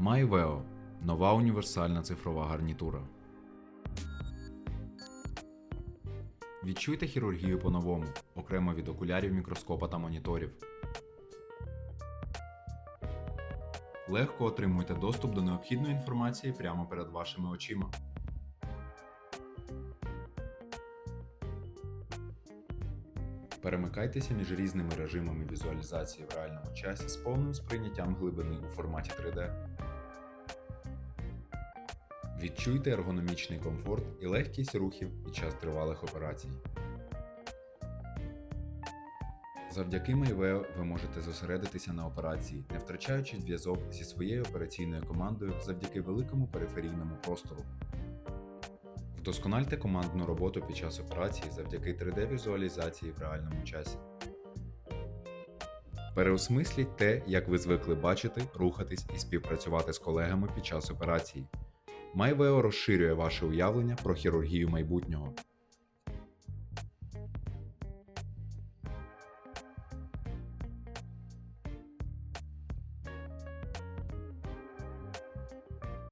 MyVeo – нова універсальна цифрова гарнітура. Відчуйте хірургію по-новому, окремо від окулярів, мікроскопа та моніторів. Легко отримуйте доступ до необхідної інформації прямо перед вашими очима. Перемикайтеся між різними режимами візуалізації в реальному часі з повним сприйняттям глибини у форматі 3D. Відчуйте ергономічний комфорт і легкість рухів під час тривалих операцій. Завдяки MyVeo ви можете зосередитися на операції, не втрачаючи зв'язок зі своєю операційною командою завдяки великому периферійному простору. Вдоскональте командну роботу під час операції завдяки 3D-візуалізації в реальному часі. Переосмисліть те, як ви звикли бачити, рухатись і співпрацювати з колегами під час операції. MyVeo розширює ваше уявлення про хірургію майбутнього.